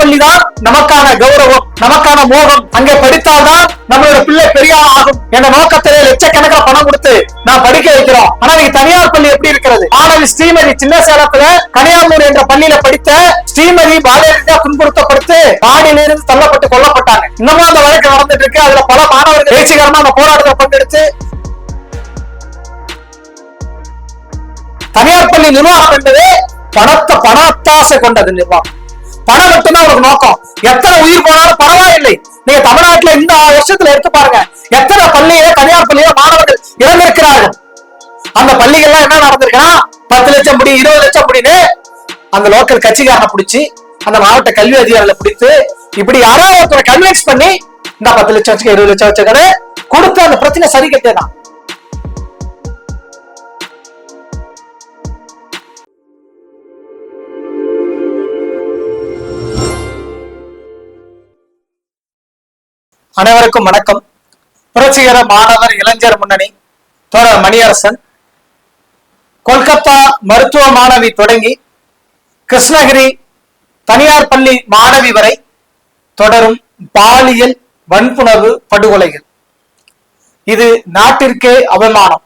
பள்ளி தான் நமக்கான கௌரவம் நமக்கான மோகம். அங்கே படித்தால்தான் நம்மளோட பிள்ளை பெரிய ஆகும் என்ற நோக்கத்திலே லட்சக்கணக்கில் பணம் கொடுத்து நான் படிக்க வைக்கிறோம். ஆனா நீங்க தனியார் பள்ளி எப்படி இருக்கிறது? மாணவி ஸ்ரீமதி சின்ன சேலத்துல கனியாமூர் என்ற பள்ளியில படித்த ஸ்ரீமதி பாலியலா துன்புறுத்தப்படுத்து பாடியிலிருந்து தள்ளப்பட்டு கொல்லப்பட்டாங்க. இன்னமும் அந்த வழக்கு நடந்துட்டு இருக்கு. அதுல பல மாணவர்கள் எழுச்சிகரமா அந்த போராட்டத்தை பங்கெடுத்து தனியார் பள்ளி நிர்வாகம் என்பது பணத்தை பணத்தாசை கொண்டது நிர்வாகம். பணம் மட்டும்தான் ஒரு நோக்கம். எத்தனை உயிர் போனாலும் பரவாயில்லை. நீங்க தமிழ்நாட்டுல இந்த வருஷத்துல எடுத்து பாருங்க. எத்தனை பள்ளியில தனியார் பள்ளியில மாணவர்கள் இறந்திருக்கிறார்கள். அந்த பள்ளிகள்லாம் என்ன நடந்திருக்குன்னா பத்து லட்சம் முடி இருபது லட்சம் முடின்னு அந்த லோக்கல் கட்சிக்காரனை பிடிச்சி அந்த மாவட்ட கல்வி அதிகாரிகளை பிடித்து இப்படி யாராவது ஒருத்தரை கன்வின்ஸ் பண்ணி இந்த பத்து லட்சம் வச்சுக்க இருபது லட்சம் வச்சுக்கன்னு கொடுத்து அந்த பிரச்சனை சரி கட்டேதான் அனைவருக்கும் வணக்கம். புரட்சிகர மாணவர் இளைஞர் முன்னணி தோழர் மணியரசன். கொல்கத்தா மருத்துவ மாணவி தொடங்கி கிருஷ்ணகிரி தனியார் பள்ளி மாணவி வரை தொடரும் பாலியல் வன்புணர்வு படுகொலைகள். இது நாட்டிற்கே அவமானம்.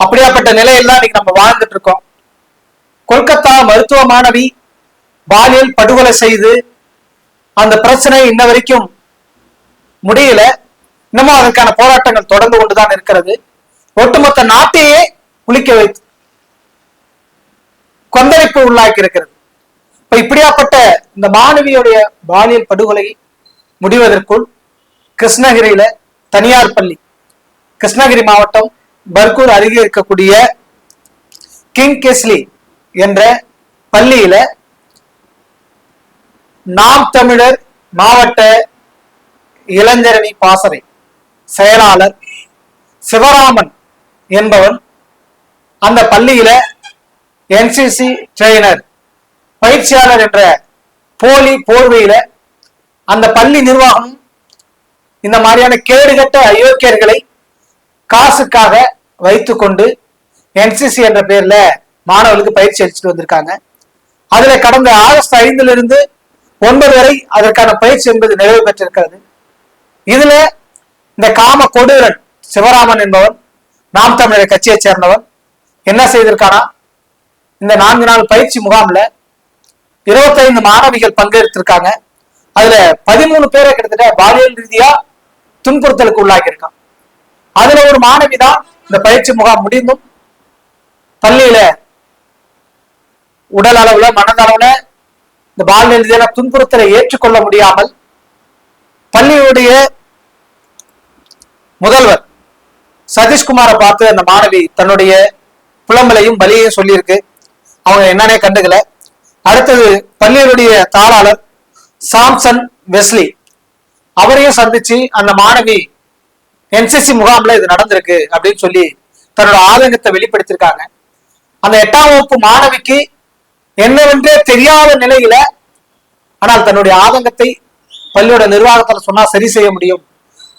அப்படியாப்பட்ட நிலையெல்லாம் இன்னைக்கு நம்ம வாழ்ந்துட்டு இருக்கோம் கொல்கத்தா மருத்துவ மாணவி பாலியல் படுகொலை செய்து அந்த பிரச்சனை இன்ன வரைக்கும் முடியல. இன்னமும் அதற்கான போராட்டங்கள் தொடர்ந்து கொண்டுதான் இருக்கிறது. ஒட்டுமொத்த நாட்டையே குளிக்க வைத்து கொந்தளிப்பு உள்ளாக்கி இருக்கிறது. இப்ப இப்படியாப்பட்ட இந்த மாணவியுடைய பாலியல் படுகொலை முடிவதற்குள் கிருஷ்ணகிரியில தனியார் பள்ளி கிருஷ்ணகிரி மாவட்டம் பர்கூர் அருகே இருக்கக்கூடிய கிங் கெஸ்லி என்ற பள்ளியில நாம் தமிழர் மாவட்ட இளைஞரணி பாசறை. செயலாளர் சிவராமன் என்பவன் அந்த பள்ளியில என்சிசி ட்ரெயினர் பயிற்சியாளர் என்ற போலி போர்வையில அந்த பள்ளி நிர்வாகம் இந்த மாதிரியான கேடுகட்ட அயோக்கியர்களை காசுக்காக வைத்துக்கொண்டு என்சிசி என்ற பேர்ல மாணவர்களுக்கு பயிற்சி அளிச்சுட்டு வந்திருக்காங்க. அதுல கடந்த ஆகஸ்ட் ஐந்துல இருந்து ஒன்பது வரை அதற்கான பயிற்சி என்பது நிறைவு பெற்றிருக்கிறது. இதுல இந்த காம கொடூரன் சிவராமன் என்பவன் நாம் தமிழர் கட்சியை சேர்ந்தவன் என்ன செய்திருக்கானா? இந்த நான்கு நாள் பயிற்சி முகாம்ல இருபத்தைந்து மாணவிகள் பங்கெடுத்திருக்காங்க. அதுல பதிமூணு பேரை கிட்டத்தட்ட பாலியல் ரீதியா துன்புறுத்தலுக்கு உள்ளாக்கியிருக்கான். அதுல ஒரு மாணவி தான் இந்த பயிற்சி முகாம் முடிந்தும் பள்ளியில உடல் அளவுல மனதளவுல இந்த பாலியல் ரீதியான துன்புறுத்தலை ஏற்றுக்கொள்ள முடியாமல் பள்ளியுடைய முதல்வர் சதீஷ்குமாரை பார்த்து அந்த மாணவி தன்னுடைய புலம்பலையும் பலியையும் சொல்லியிருக்கு. அவங்க என்னன்னே கண்டுக்கல. அடுத்தது பள்ளியுடைய தாளாளர் சாம்சன் வெஸ்லி. அவரையும் சந்திச்சு அந்த மாணவி என்சிசி முகாம்ல இது நடந்திருக்கு அப்படின்னு சொல்லி தன்னோட ஆதங்கத்தை வெளிப்படுத்தியிருக்காங்க. அந்த எட்டாம் வகுப்பு மாணவிக்கு என்னவென்றே தெரியாத நிலையில ஆனால் தன்னுடைய ஆதங்கத்தை பள்ளியோட நிர்வாகத்துல சொன்னா சரி செய்ய முடியும்.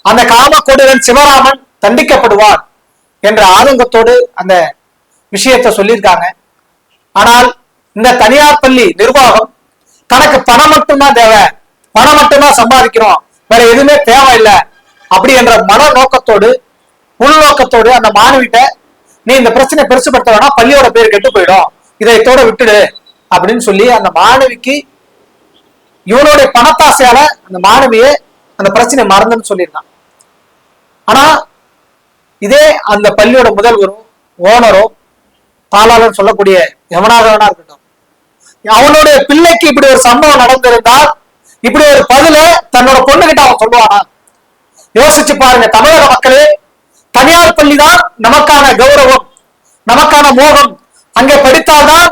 அந்த காமக்கொடுவன் சிவராமன் தண்டிக்கப்படுவார் என்ற ஆதங்கத்தோடு அந்த விஷயத்தை சொல்லியிருக்காங்க. ஆனால் இந்த தனியார் பள்ளி நிர்வாகம் தனக்கு பணம் மட்டும்தான் தேவை. பணம் மட்டும்தான் சம்பாதிக்கிறோம் வேற எதுவுமே தேவையில்லை. அப்படி என்ற மன நோக்கத்தோடு உள்நோக்கத்தோடு அந்த மாணவிட்ட நீ இந்த பிரச்சனை பெருசுபடுத்த வேணா பள்ளியோட பேர் கெட்டு போயிடும். இதை இதோட விட்டுடு. அப்படின்னு சொல்லி அந்த மாணவிக்கு இவனுடைய பணத்தாசையால அந்த மாணவியை அந்த பிரச்சனை மறந்துன்னு சொல்லியிருந்தான். ஆனா இதே அந்த பள்ளியோட முதல்வரும் ஓனரோ தாளாளர் சொல்லக்கூடிய எவனாக வேணா இருக்கட்டும் அவனுடைய பிள்ளைக்கு இப்படி ஒரு சம்பவம் நடந்திருந்தால் இப்படி ஒரு பதில தன்னோட பொண்ணுகிட்ட அவன் சொல்லுவானா? யோசிச்சு பாருங்க தமிழக மக்களே தனியார் பள்ளி தான் நமக்கான கௌரவம் நமக்கான மோகம். அங்கே படித்தால்தான்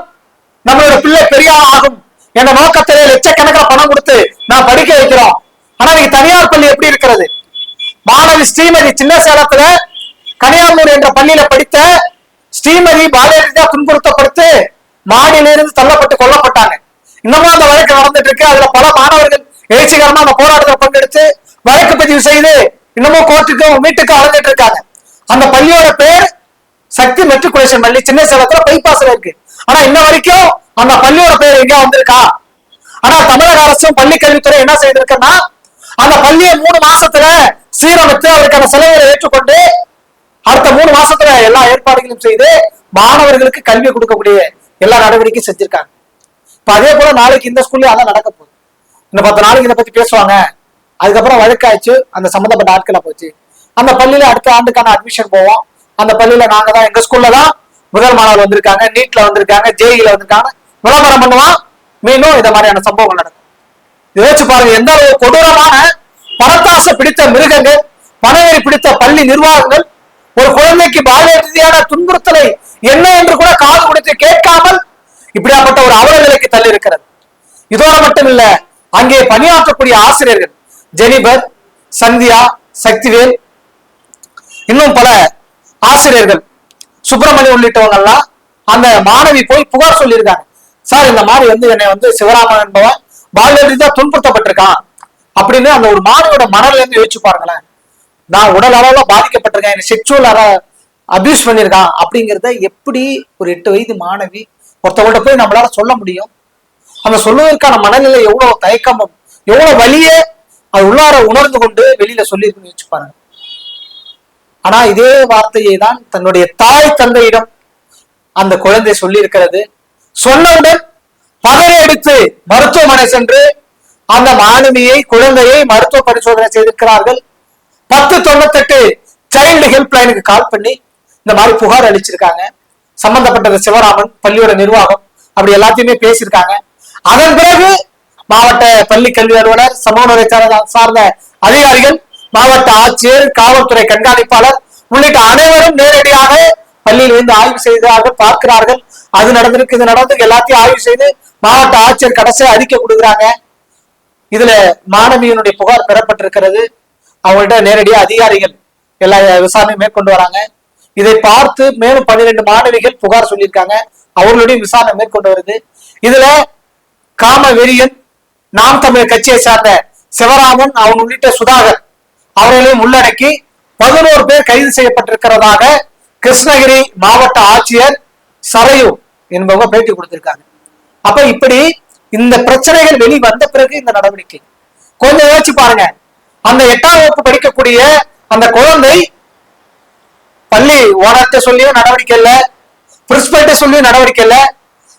நம்மளோட பிள்ளை பெரியார் ஆகும். என்ற நோக்கத்திலே லட்சக்கணக்கில் பணம் கொடுத்து நான் படிக்க வைக்கிறோம். ஆனா இன்னைக்கு தனியார் பள்ளி எப்படி இருக்கிறது? மாணவி ஸ்ரீமதி சின்ன சேலத்துல கனியாமூர் என்ற பள்ளியில படித்த ஸ்ரீமதி பாலியலா துன்புறுத்தப்பட்டு மாடியிலிருந்து தள்ளப்பட்டு கொல்லப்பட்டாங்க. இன்னமும் அந்த வழக்கு நடந்துட்டு இருக்கு அதுல பல மாணவர்கள் எழுச்சிகரமா அந்த போராட்டத்தில் பங்கெடுத்து வழக்கு பதிவு செய்து இன்னமும் கோர்ட்டுக்கும் வீட்டுக்கும் அலைஞ்சிட்டு இருக்காங்க அந்த பள்ளியோட பேர் சக்தி மெட்ரிகுலேஷன் பள்ளி. சின்ன சேலத்துல பைபாஸ்ல இருக்கு. ஆனா இன்ன வரைக்கும் அந்த பள்ளியோட பேர் எங்க வந்திருக்கா? ஆனா தமிழக அரசும் பள்ளி கல்வித்துறை என்ன செய்திருக்குன்னா அந்த பள்ளியை மூணு மாசத்துல சீரமைத்து அதற்கான செலவுகளை ஏற்றுக்கொண்டு அடுத்த மூணு மாசத்துல எல்லா ஏற்பாடுகளும் செய்து மாணவர்களுக்கு கல்வி கொடுக்கக்கூடிய எல்லா நடவடிக்கையும் செஞ்சிருக்காங்க. இப்ப அதே போல நாளைக்கு இந்த ஸ்கூல்ல அதான் நடக்க போகுது. இன்னும் பத்து நாளைக்கு இதை பத்தி பேசுவாங்க. அதுக்கப்புறம் வழக்காச்சு அந்த சம்பந்தப்பட்ட ஆட்களை போச்சு அந்த பள்ளியில அடுத்த ஆண்டுக்கான அட்மிஷன் போவோம். அந்த பள்ளியில நாங்க தான் எங்க ஸ்கூல்ல தான் முதல் மாணவர் வந்திருக்காங்க. நீட்ல வந்திருக்காங்க. ஜேஇல வந்திருக்காங்க. விளம்பரம் பண்ணுவான். மீண்டும் இந்த மாதிரியான சம்பவங்கள் நடக்கும். யோசிச்சு பாருங்க எந்த அளவு கொடூரமான பணத்தாசை பிடித்த மிருகங்கள் பணவெறி பிடித்த பள்ளி நிர்வாகங்கள் ஒரு குழந்தைக்கு பாலிய ரீதியான துன்புறுத்தலை என்ன என்று கூட காது கொடுத்து கேட்காமல் இப்படியாப்பட்ட ஒரு அவல நிலைக்கு தள்ளி இருக்கிறது இதோட மட்டும் இல்ல அங்கே பணியாற்றக்கூடிய ஆசிரியர்கள் ஜெனிபர் சந்தியா சக்திவேல் இன்னும் பல ஆசிரியர்கள் சுப்பிரமணியம் உள்ளிட்டவங்க எல்லாம் அந்த மாணவி போய் புகார் சொல்லியிருக்காங்க. சார் இந்த மாதிரி வந்து என்னை வந்து சிவராமன் என்பவன். பாலிய ரீதியா துன்புறுத்தப்பட்டிருக்கான். அப்படின்னு அந்த ஒரு மாணவியோட மனநிலை இருந்து யோசிச்சு பாருங்களேன். நான் உடல் அளவுல பாதிக்கப்பட்டிருக்கேன். என்னை செக்ஷுவல் அபியூஸ் பண்ணியிருக்கான் அப்படிங்கிறத எப்படி ஒரு எட்டு வயது மாணவி ஒருத்தவங்கள்ட்ட போய் நம்மளால சொல்ல முடியும்? அந்த சொல்லுவதற்கான மனநிலை எவ்வளவு தயக்கமும் எவ்வளவு வழியே அது உள்ளார உணர்ந்து கொண்டு வெளியில சொல்லியிருக்குன்னு யோசிச்சு பாருங்க. ஆனா இதே வார்த்தையை தான் தன்னுடைய தாய் தந்தையிடம் அந்த குழந்தை சொல்லியிருக்கிறது. சொன்னவுடன் பகலை எடுத்து மருத்துவமனை சென்று அந்த மாணவியை குழந்தையை மருத்துவ பரிசோதனை செய்திருக்கிறார்கள். பத்து தொண்ணூத்தெட்டு சைல்டு ஹெல்ப் லைனுக்கு கால் பண்ணி இந்த மாதிரி புகார் அளிச்சிருக்காங்க. சம்பந்தப்பட்டது சிவராமன் பள்ளியோட நிர்வாகம் அப்படி எல்லாத்தையுமே பேசியிருக்காங்க. அதன் பிறகு மாவட்ட பள்ளி கல்வி அலுவலர் சமூக சார்ந்த- சார்ந்த அதிகாரிகள் மாவட்ட ஆட்சியர் காவல்துறை கண்காணிப்பாளர் உள்ளிட்ட அனைவரும் நேரடியாக பள்ளியிலிருந்து ஆய்வு செய்தார்கள் பார்க்கிறார்கள். அது நடந்திருக்கு இது நடந்திருக்கு எல்லாத்தையும் ஆய்வு செய்து மாவட்ட ஆட்சியர் கடைசியா அறிக்கை கொடுக்குறாங்க. இதுல மாணவியினுடைய புகார் பெறப்பட்டிருக்கிறது. அவங்கள்ட்ட நேரடியாக அதிகாரிகள் எல்லா விசாரணையும் மேற்கொண்டு வராங்க. இதை பார்த்து மேலும் பன்னிரெண்டு மாணவிகள் புகார் சொல்லியிருக்காங்க. அவர்களுடைய விசாரணை மேற்கொண்டு வருது. இதுல காம வெறியன் நாம் தமிழர் கட்சியை சார்ந்த சிவராமன் அவன் உள்ளிட்ட சுதாகர் அவர்களையும் உள்ளடக்கி பதினோரு பேர் கைது செய்யப்பட்டிருக்கிறதாக கிருஷ்ணகிரி மாவட்ட ஆட்சியர் சரையு என்பவங்க பேட்டி கொடுத்திருக்காங்க. அப்ப இப்படி இந்த பிரச்சனைகள் வெளி வந்த பிறகு இந்த நடவடிக்கை. கொஞ்சம் யோசிச்சு பாருங்க. அந்த எட்டாம் வகுப்பு படிக்கக்கூடிய அந்த குழந்தை பள்ளி ஓனர்கிட்ட சொல்லியும் நடவடிக்கை இல்ல பிரின்சிபல்கிட்ட சொல்லியும் நடவடிக்கை இல்ல.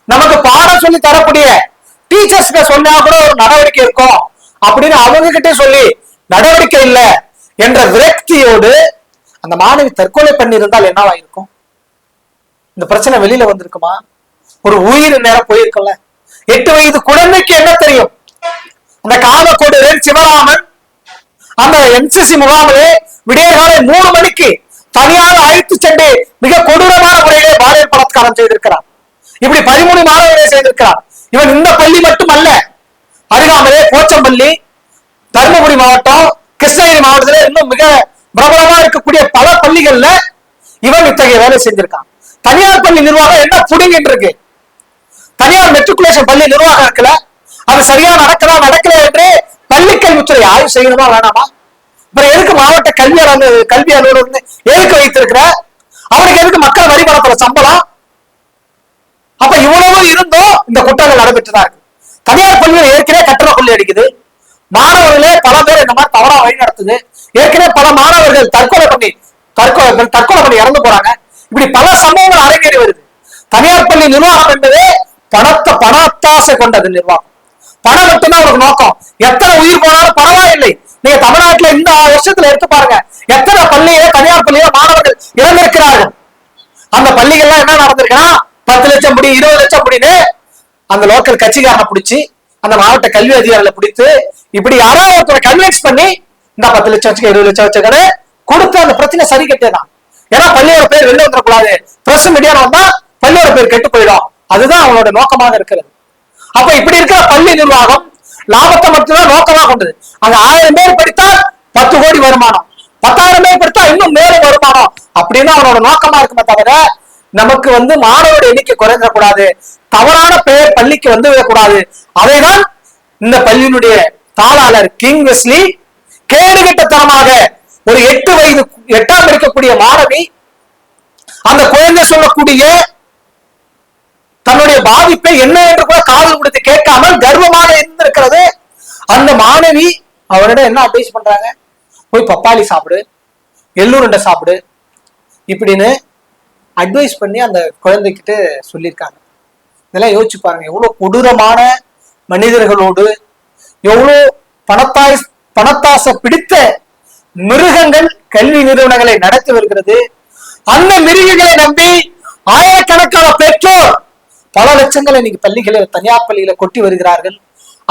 நமக்கு பாடம் சொல்லி தரக்கூடிய டீச்சர்ஸ்கிட்ட சொன்னா கூட ஒரு நடவடிக்கை இருக்கும். அப்படின்னு அவங்க கிட்டே சொல்லி நடவடிக்கை இல்ல என்ற விரக்தியோடு அந்த மாணவி தற்கொலை பண்ணியிருந்தால் என்னவா இருக்கும் இந்த பிரச்சனை வெளியில வந்திருக்குமா? ஒரு உயிர் நேரம் போயிருக்கும்ல. எட்டு வயது குழந்தைக்கு என்ன தெரியும்? அந்த காலக்கோடு சிவராமன் அந்த என்சிசி முகாமிலே விடியற்காலை மூணு மணிக்கு தனியாக அழைத்து சென்று மிக கொடூரமான முறையிலே பாலியல் பலாத்காரம் செய்திருக்கிறார் இப்படி பதிமூணு மாணவர்களை செய்திருக்கிறார் இவன் இந்த பள்ளி மட்டுமல்ல அருகாமலே போச்சம்பள்ளி தருமபுரி மாவட்டம் கிருஷ்ணகிரி மாவட்டத்தில் இன்னும் மிக பிரபலமா இருக்கக்கூடிய பல பள்ளிகள்ல இவன் இத்தகைய வேலை செஞ்சிருக்கான். தனியார் பள்ளி நிர்வாகம் என்ன புடுங்கிட்டு இருக்கு? தனியார் மெட்ரிகுலேஷன் பள்ளி நிர்வாகம் இருக்குல்ல? அது சரியா நடக்கலாம் நடக்கல என்று பள்ளி கல்வித்துறை ஆய்வு செய்யணுமா வேணாமா? அப்புறம் எதுக்கு மாவட்ட கல்வி அலுவலர் கல்வி அலுவலர் வந்து எதுக்கு வைத்திருக்கிற? அவனுக்கு எதுக்கு மக்கள் வரி பணத்துல சம்பளம்? அப்ப இவ்வளவு இருந்தும் இந்த குற்றங்கள் நடைபெற்றுதான் இருக்கு. தனியார் பள்ளிகள் ஏற்கனவே கட்டண கொள்ளி அடிக்குது. மாணவர்களே பல பேர் இந்த மாதிரி தவறா வழி நடத்துது. ஏற்கனவே பல மாணவர்கள் தற்கொலை பண்ணி தற்கொலை தற்கொலை பண்ணி இறந்து போறாங்க. இப்படி பல சம்பவங்கள் அரங்கேறி வருது. தனியார் பள்ளி நிர்வாகம் என்பது பணத்தை பணத்தாசை கொண்டது நிர்வாகம். பணம் மட்டும்தான் ஒரு நோக்கம். எத்தனை உயிர் போனாலும் பரவாயில்லை. நீங்க தமிழ்நாட்டுல இந்த வருஷத்துல எடுத்து பாருங்க. எத்தனை பள்ளியில தனியார் பள்ளியில மாணவர்கள் இறந்திருக்கிறார்கள். அந்த பள்ளிகள்லாம் என்ன நடந்திருக்குன்னா பத்து லட்சம் படி இருபது லட்சம் படின்னு அந்த லோக்கல் கட்சிக்காரனை பிடிச்சி அந்த மாவட்ட கல்வி அதிகாரிகளை பிடித்து இப்படி யாரோ ஒருத்தரை கன்வின்ஸ் பண்ணி இந்த பத்து லட்சம் வச்சுக்க இருபது லட்சம் வச்சுக்கன்னு கொடுத்து அந்த பிரச்சனை சரி கட்டேதான் ஏன்னா பள்ளியோட பேர் வெளில வந்துடக்கூடாது பிரஸ் மீடியா வந்தா பள்ளியோட பேர் கெட்டு போயிடும். அதுதான் அவங்களோட நோக்கமாக இருக்கிறது. அப்ப இப்படி இருக்கிற பள்ளி நிர்வாகம் லாபத்தை மட்டும்தான் நோக்கமாக கொண்டது. அங்க ஆயிரம் பேர் படித்தால் பத்து கோடி வருமானம். பத்தாயிரம் பேர் படித்தா இன்னும் மேலும் வருமானம். அப்படின்னு அவனோட நோக்கமா இருக்குமே தவிர நமக்கு வந்து மாணவரோட எண்ணிக்கை குறைந்துடக்கூடாது. தவறான பெயர் பள்ளிக்கு வந்து விடக்கூடாது அதைதான் இந்த பள்ளியினுடைய தாளாளர் கிங் வெஸ்லி கேடுகட்டத்தனமாக ஒரு எட்டு வயது எட்டாம் இருக்கக்கூடிய மாணவி அந்த குழந்தை சொல்லக்கூடிய தன்னுடைய பாதிப்பை என்ன என்று கூட காதல் கொடுத்து கேட்காமல் கர்வமாக இருந்திருக்கிறது. அந்த மாணவி அவரிடம் என்ன அட்வைஸ் பண்றாங்க? போய் பப்பாளி சாப்பிடு எள்ளுருண்டை சாப்பிடு இப்படின்னு அட்வைஸ் பண்ணி அந்த குழந்தைகிட்ட சொல்லியிருக்காங்க. இதெல்லாம் யோசிச்சு பாருங்க எவ்வளவு கொடூரமான மனிதர்களோடு எவ்வளவு பணத்தாய் பணத்தாசை பிடித்த மிருகங்கள் கல்வி நிறுவனங்களை நடத்தி வருகிறது. அந்த மிருகங்களை நம்பி ஆயிரக்கணக்கான பெற்றோர் பல லட்சங்களை இன்னைக்கு பள்ளிகளில் தனியார் பள்ளியில கொட்டி வருகிறார்கள்.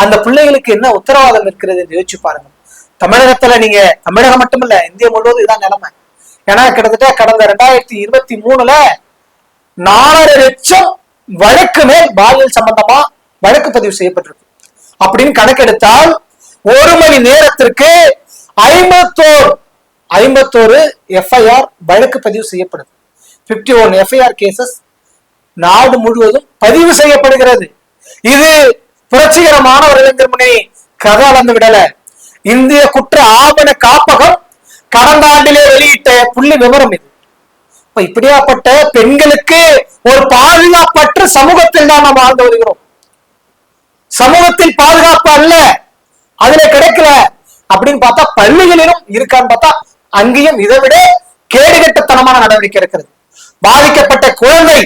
அந்த பிள்ளைகளுக்கு என்ன உத்தரவாதம் இருக்கிறது என்று யோசிச்சு பாருங்க. தமிழகத்துல நீங்க தமிழகம் மட்டுமல்ல இந்தியா முழுவதும் இதான் நிலைமை. ஏன்னா கிட்டத்தட்ட கடந்த ரெண்டாயிரத்தி இருபத்தி மூணுல நாலரை லட்சம் வழக்கு மேல் பாலியல் சம்பந்தமா வழக்கு பதிவு செய்யப்பட்டிருக்கு. அப்படின்னு கணக்கெடுத்தால் ஒரு மணி நேரத்திற்கு ஐம்பத்தோர் ஐம்பத்தோரு எஃப்ஐஆர் வழக்கு பதிவு செய்யப்படுது. 51 ஒன் எஃப்ஐஆர் கேசஸ் நாடு முழுவதும் பதிவு செய்யப்படுகிறது. இது புரட்சிகரமான ஒரு இளைஞர் முனை கதை வந்து விடல. இந்திய குற்ற ஆவண காப்பகம் கடந்த ஆண்டிலே வெளியிட்ட புள்ளி விவரம் இது. இப்ப இப்படியாப்பட்ட பெண்களுக்கு ஒரு பாதுகாப்பற்ற சமூகத்தில் தான் நாம் வாழ்ந்து வருகிறோம். சமூகத்தில் பாதுகாப்பு அல்ல அதுல கிடைக்கல அப்படின்னு பார்த்தா பள்ளிகளிலும் இருக்கான்னு பார்த்தா அங்கேயும் இதை விட கேடுகட்டத்தனமான நடவடிக்கை இருக்கிறது பாதிக்கப்பட்ட குழந்தை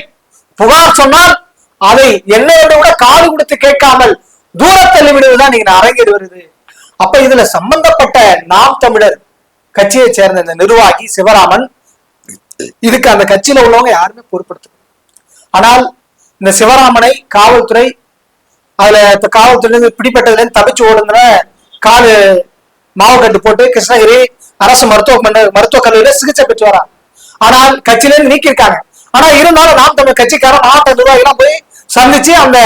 புகார் சொன்னால் அதை என்னோட விட காது கொடுத்து கேட்காமல் தூர விடுவதுதான் நீங்க அரங்கேறி வருது. அப்ப இதுல சம்பந்தப்பட்ட நாம் தமிழர் கட்சியை சேர்ந்த இந்த நிர்வாகி சிவராமன் இதுக்கு அந்த கட்சியில உள்ளவங்க யாருமே பொருட்படுத்த ஆனால் இந்த சிவராமனை காவல்துறை அதுல இப்ப காவல்துறை பிடிப்பட்டதுல இருந்து தப்பிச்சு ஓடுங்கிற காலு மாவு கட்டு போட்டு கிருஷ்ணகிரி அரசு மருத்துவ மருத்துவக் கல்லூரியில சிகிச்சை பெற்று வரான் ஆனால் கட்சியிலேருந்து நீக்கியிருக்காங்க. ஆனா இருந்தாலும் நாம் தமிழ் கட்சிக்காரன் மாவட்ட நிர்வாகிலாம் போய் சந்திச்சு அந்த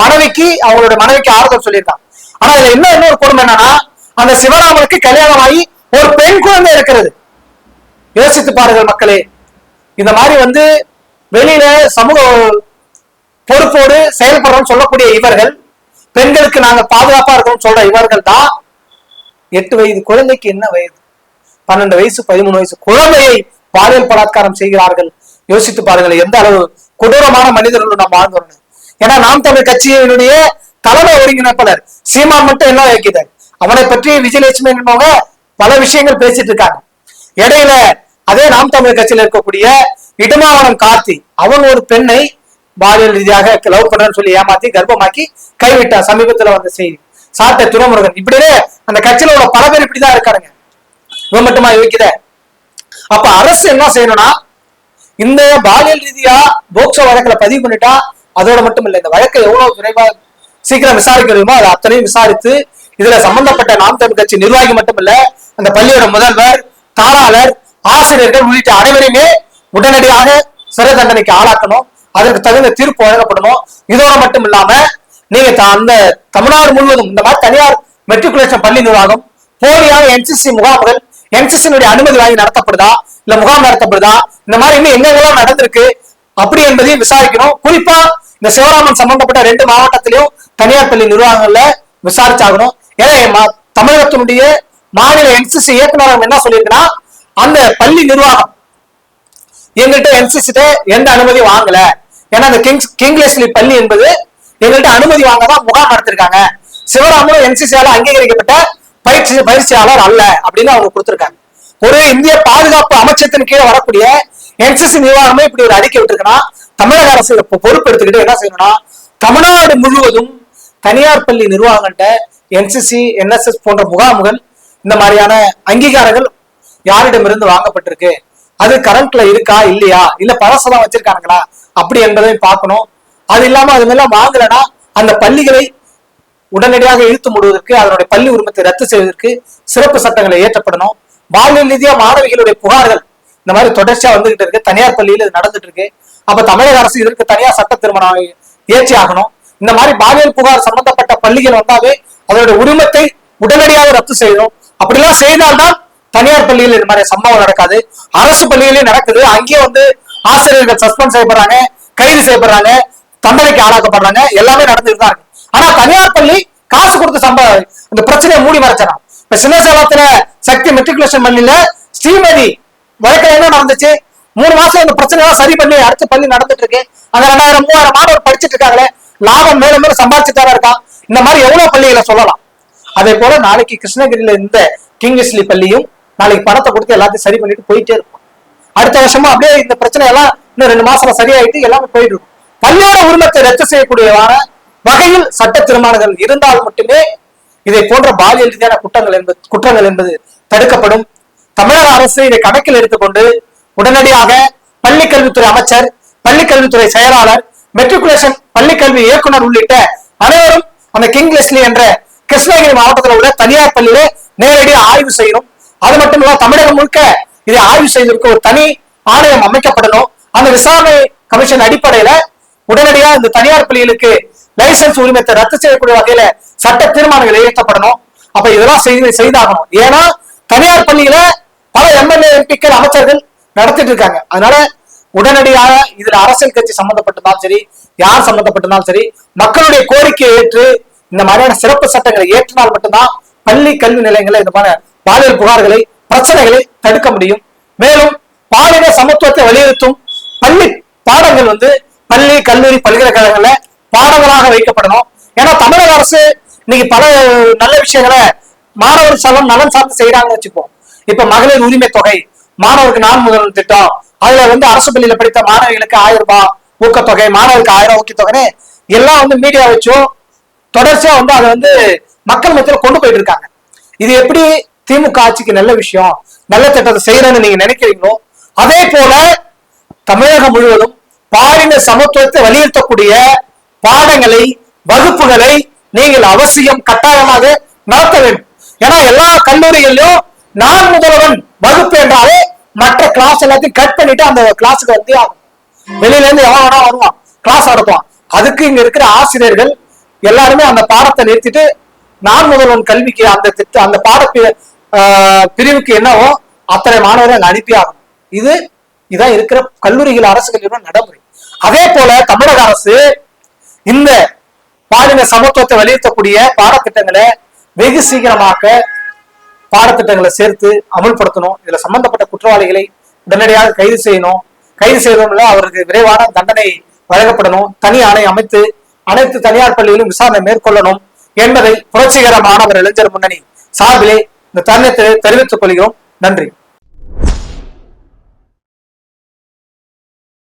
மனைவிக்கு அவங்களோட மனைவிக்கு ஆறுதல் சொல்லியிருக்கான். ஆனா இதுல இன்னும் இன்னொரு கொடுமை என்னன்னா அந்த சிவராமனுக்கு கல்யாணம் ஆகி ஒரு பெண் குழந்தை இருக்கிறது. யோசித்து பாருங்கள் மக்களே. இந்த மாதிரி வந்து வெளியில சமூக பொறுப்போடு செயல்படுறோம் சொல்லக்கூடிய இவர்கள் பெண்களுக்கு நாங்க பாதுகாப்பா இருக்கோம் சொல்ற இவர்கள் தான் எட்டு வயது குழந்தைக்கு என்ன வயது? பன்னெண்டு வயசு பதிமூணு வயசு குழந்தையை பாலியல் பலாத்காரம் செய்கிறார்கள். யோசித்து பாருங்கள் எந்த அளவு கொடூரமான மனிதர்கள் நாம் வாழ்ந்து ஏன்னா நாம் தமிழ் கட்சியினுடைய தலைமை ஒருங்கிணைப்பாளர் சீமான் மட்டும் என்ன வைக்கிறார்? அவனை பற்றி விஜயலட்சுமி என்பவங்க பல விஷயங்கள் பேசிட்டு இருக்காங்க. இடையில அதே நாம் தமிழ் கட்சியில இருக்கக்கூடிய இடமாவனம் கார்த்தி அவன் ஒரு பெண்ணை பாலியல் ரீதியாக லவ் பண்றேன்னு சொல்லி ஏமாத்தி கர்ப்பமாக்கி கைவிட்டா சமீபத்துல வந்த செய்தி. சாத்த துறைமுருகன் இப்படியே அந்த கட்சியில உள்ள பல பேர் இப்படிதான் இருக்காருங்க இவன் மட்டுமா யோகிக்கிற அப்ப அரசு என்ன செய்யணும்னா இந்த பாலியல் ரீதியா போக்சோ வழக்குல பதிவு பண்ணிட்டா அதோட மட்டும் இல்ல இந்த வழக்கை எவ்வளவு விரைவா சீக்கிரம் விசாரிக்க முடியுமோ அதை அத்தனையும் விசாரித்து இதுல சம்பந்தப்பட்ட நாம் தமிழ் கட்சி நிர்வாகி மட்டுமல்ல அந்த பள்ளியோட முதல்வர் தாளாளர் ஆசிரியர்கள் உள்ளிட்ட அனைவரையுமே உடனடியாக சிறை தண்டனைக்கு ஆளாக்கணும். அதற்கு தகுந்த தீர்ப்பு வழங்கப்படணும். இதோட மட்டும் இல்லாம நீங்க அந்த தமிழ்நாடு முழுவதும் இந்த மாதிரி தனியார் மெட்ரிகுலேஷன் பள்ளி நிர்வாகம் போலியாக என்சிசி முகாம்கள் NCC அனுமதி வாங்கி நடத்தப்படுதா? இல்ல முகாம் நடத்தப்படுதா? இந்த மாதிரி இன்னும் எங்கெங்கெல்லாம் நடந்திருக்கு? அப்படி என்பதையும் விசாரிக்கணும். குறிப்பா இந்த சிவராமன் சம்பந்தப்பட்ட ரெண்டு மாவட்டத்திலையும் தனியார் பள்ளி நிர்வாகங்கள்ல விசாரிச்சாகணும். ஏன்னா தமிழகத்தினுடைய மாநில என்சிசி இயக்குநரகம் என்ன சொல்லியிருக்குன்னா அந்த பள்ளி நிர்வாகம் எங்கிட்ட என்சிசிட்ட எந்த அனுமதியும் வாங்கல. ஏன்னா அந்த கிங்ஸ் கிங்லெஸ்லி பள்ளி என்பது எங்கள்கிட்ட அனுமதி வாங்க தான் முகாம் நடத்திருக்காங்க. சிவராமனும் என்சிசியால அங்கீகரிக்கப்பட்ட பயிற்சி பயிற்சியாளர் அல்ல அப்படின்னு அவங்க கொடுத்திருக்காங்க. ஒரு இந்திய பாதுகாப்பு அமைச்சத்தின் கீழே வரக்கூடிய என்சிசி நிர்வாகமே இப்படி ஒரு அறிக்கை விட்டுருக்குன்னா தமிழக அரசு பொ- பொறுப்பு எடுத்துக்கிட்டு என்ன செய்யணும்னா தமிழ்நாடு முழுவதும் தனியார் பள்ளி நிர்வாகங்கள்ட்ட என்சிசி என்எஸ்எஸ் போன்ற முகாம்கள் இந்த மாதிரியான அங்கீகாரங்கள் யாரிடமிருந்து வாங்கப்பட்டிருக்கு? அது கரண்ட்ல இருக்கா இல்லையா? இல்ல பழசெல்லாம் வச்சிருக்கானுங்களா? அப்படி என்பதையும் பார்க்கணும். அது இல்லாம அது மேலாம் வாங்கலைன்னா அந்த பள்ளிகளை உடனடியாக இழுத்து மூடுவதற்கு அதனுடைய பள்ளி உரிமத்தை ரத்து செய்வதற்கு சிறப்பு சட்டங்களை இயற்றப்படணும். பாலியல் ரீதியா மாணவிகளுடைய புகார்கள் இந்த மாதிரி தொடர்ச்சியா வந்துகிட்டு இருக்கு. தனியார் பள்ளியில் இது நடந்துட்டு இருக்கு. அப்ப தமிழக அரசு இதற்கு தனியார் சட்ட திருமணம் இயற்றி ஆகணும். இந்த மாதிரி பாலியல் புகார் சம்பந்தப்பட்ட பள்ளிகள் வந்தாவே அதனுடைய உரிமத்தை உடனடியாக ரத்து செய்யணும். அப்படிலாம் செய்தால்தான் தனியார் பள்ளியில் இந்த மாதிரி சம்பவம் நடக்காது. அரசு பள்ளியிலேயே நடக்குது. அங்கேயே வந்து ஆசிரியர்கள் சஸ்பெண்ட் செய்யப்படுறாங்க கைது செய்யப்படுறாங்க தண்டனைக்கு ஆளாக்கப்படுறாங்க. எல்லாமே நடந்துட்டு தான் இருக்கு. ஆனா தனியார் பள்ளி காசு கொடுத்து சம்ப இந்த பிரச்சனையை மூடி மறைச்சிடும் இப்ப சின்ன சேலத்துல சக்தி மெட்ரிகுலேஷன் பள்ளியில ஸ்ரீமதி வழக்கில் என்ன நடந்துச்சு. மூணு மாசம் இந்த பிரச்சனை எல்லாம் சரி பண்ணி அடுத்த பள்ளி நடந்துட்டு இருக்கு. அங்க ரெண்டாயிரம் மூவாயிரம் மாணவர் படிச்சிட்டு இருக்காங்களே. லாபம் மேலும் மேலும் சம்பாதிச்சுட்டாரா இருக்கான். இந்த மாதிரி எவ்வளவு பள்ளிகளை சொல்லலாம். அதே போல நாளைக்கு கிருஷ்ணகிரியில இருந்த கிங்ஸ்லி பள்ளியும் நாளைக்கு பணத்தை கொடுத்து எல்லாத்தையும் சரி பண்ணிட்டு போயிட்டே இருக்கும் அடுத்த வருஷமா அப்படியே இந்த பிரச்சனை எல்லாம் இன்னும் ரெண்டு மாசம் சரியாயிட்டு எல்லாமே போயிட்டு இருக்கும் பல்வேறு உரிமத்தை ரத்து செய்யக்கூடியவான வகையில் சட்ட திருமணங்கள் இருந்தால் மட்டுமே இதை போன்ற பாலியல் ரீதியான குற்றங்கள் என்பது குற்றங்கள் என்பது தடுக்கப்படும். தமிழக அரசு இதை கணக்கில் எடுத்துக்கொண்டு உடனடியாக பள்ளிக்கல்வித்துறை அமைச்சர் பள்ளிக்கல்வித்துறை செயலாளர் மெட்ரிகுலேஷன் பள்ளிக்கல்வி இயக்குனர் உள்ளிட்ட அனைவரும் அந்த கிங் லெஸ்லி என்ற கிருஷ்ணகிரி மாவட்டத்தில் உள்ள தனியார் பள்ளியில நேரடியாக ஆய்வு செய்யணும். அது மட்டும் இல்லாம தமிழகம் முழுக்க இதை ஆய்வு செய்வதற்கு ஒரு தனி ஆணையம் அமைக்கப்படணும். அந்த விசாரணை கமிஷன் அடிப்படையில உடனடியா இந்த தனியார் பள்ளிகளுக்கு லைசன்ஸ் உரிமத்தை ரத்து செய்யக்கூடிய வகையில சட்ட தீர்மானங்கள் இயற்றப்படணும். அப்ப இதெல்லாம் செய்து செய்தாகணும். ஏன்னா தனியார் பள்ளியில பல எம்எல்ஏ எம்பிக்கள் அமைச்சர்கள் நடத்திட்டு இருக்காங்க. அதனால உடனடியாக இதுல அரசியல் கட்சி சம்பந்தப்பட்டிருந்தாலும் சரி யார் சம்பந்தப்பட்டிருந்தாலும் சரி மக்களுடைய கோரிக்கையை ஏற்று இந்த மாதிரியான சிறப்பு சட்டங்களை ஏற்றினால் மட்டும்தான் பள்ளி கல்வி நிலையங்களில் இந்த மாதிரி பாலியல் புகார்களை பிரச்சனைகளை தடுக்க முடியும். மேலும் பாலின சமத்துவத்தை வலியுறுத்தும் பள்ளி பாடங்கள் வந்து பள்ளி கல்லூரி பல்கலைக்கழகங்கள்ல பாடங்களாக வைக்கப்படணும். ஏன்னா தமிழக அரசு இன்னைக்கு பல நல்ல விஷயங்களை மாணவர் சலம் நலன் சார்ந்து செய்யறாங்கன்னு வச்சுப்போம் இப்ப மகளிர் உரிமை தொகை மாணவருக்கு நான் முதல் திட்டம் அதுல வந்து அரசு பள்ளியில படித்த மாணவிகளுக்கு ஆயிரம் ரூபாய் ஊக்கத்தொகை மாணவருக்கு ஆயிரம் ஊக்கத்தொகைன்னு எல்லாம் வந்து மீடியா வச்சும் தொடர்ச்சியா வந்து அதை வந்து மக்கள் மத்தியில் கொண்டு போயிட்டு இருக்காங்க. இது எப்படி திமுக ஆட்சிக்கு நல்ல விஷயம் நல்ல திட்டத்தை செய்யறேன்னு நீங்க நினைக்கிறீங்களோ அதே போல தமிழகம் முழுவதும் பாலின சமத்துவத்தை வலியுறுத்தக்கூடிய பாடங்களை வகுப்புகளை நீங்கள் அவசியம் கட்டாயமாக நடத்த வேண்டும். ஏன்னா எல்லா கல்லூரிகளிலும் நான் முதல்வன் வகுப்பு என்றாலே மற்ற கிளாஸ் எல்லாத்தையும் கட் பண்ணிட்டு அந்த கிளாஸுக்கு வந்து வெளியில இருந்து எவ்வளவு வேணா வருவான் கிளாஸ் நடத்துவான். அதுக்கு இங்க இருக்கிற ஆசிரியர்கள் எல்லாருமே அந்த பாடத்தை நிறுத்திட்டு நான் முதல்வன் கல்விக்கு அந்த திட்ட அந்த பாடத்தை பிரிவுக்கு என்னவோ அத்தனை மாணவர்கள் அனுப்பி ஆகணும். இது இதான் இருக்கிற கல்லூரிகள் அரசு கல்லூரி நடைமுறை. அதே போல தமிழக அரசு இந்த பாலின சமத்துவத்தை வலியுறுத்தக்கூடிய பாடத்திட்டங்களை வெகு சீக்கிரமாக பாடத்திட்டங்களை சேர்த்து அமல்படுத்தணும். இதுல சம்பந்தப்பட்ட குற்றவாளிகளை உடனடியாக கைது செய்யணும். கைது செய்தவங்கள அவருக்கு விரைவான தண்டனை வழங்கப்படணும். தனி ஆணை அமைத்து அனைத்து தனியார் பள்ளிகளிலும் விசாரணை மேற்கொள்ளணும் என்பதை புரட்சிகர மாணவர் இளைஞர் முன்னணி சார்பிலே இந்த தருணத்தை தெரிவித்துக் கொள்கிறோம். நன்றி.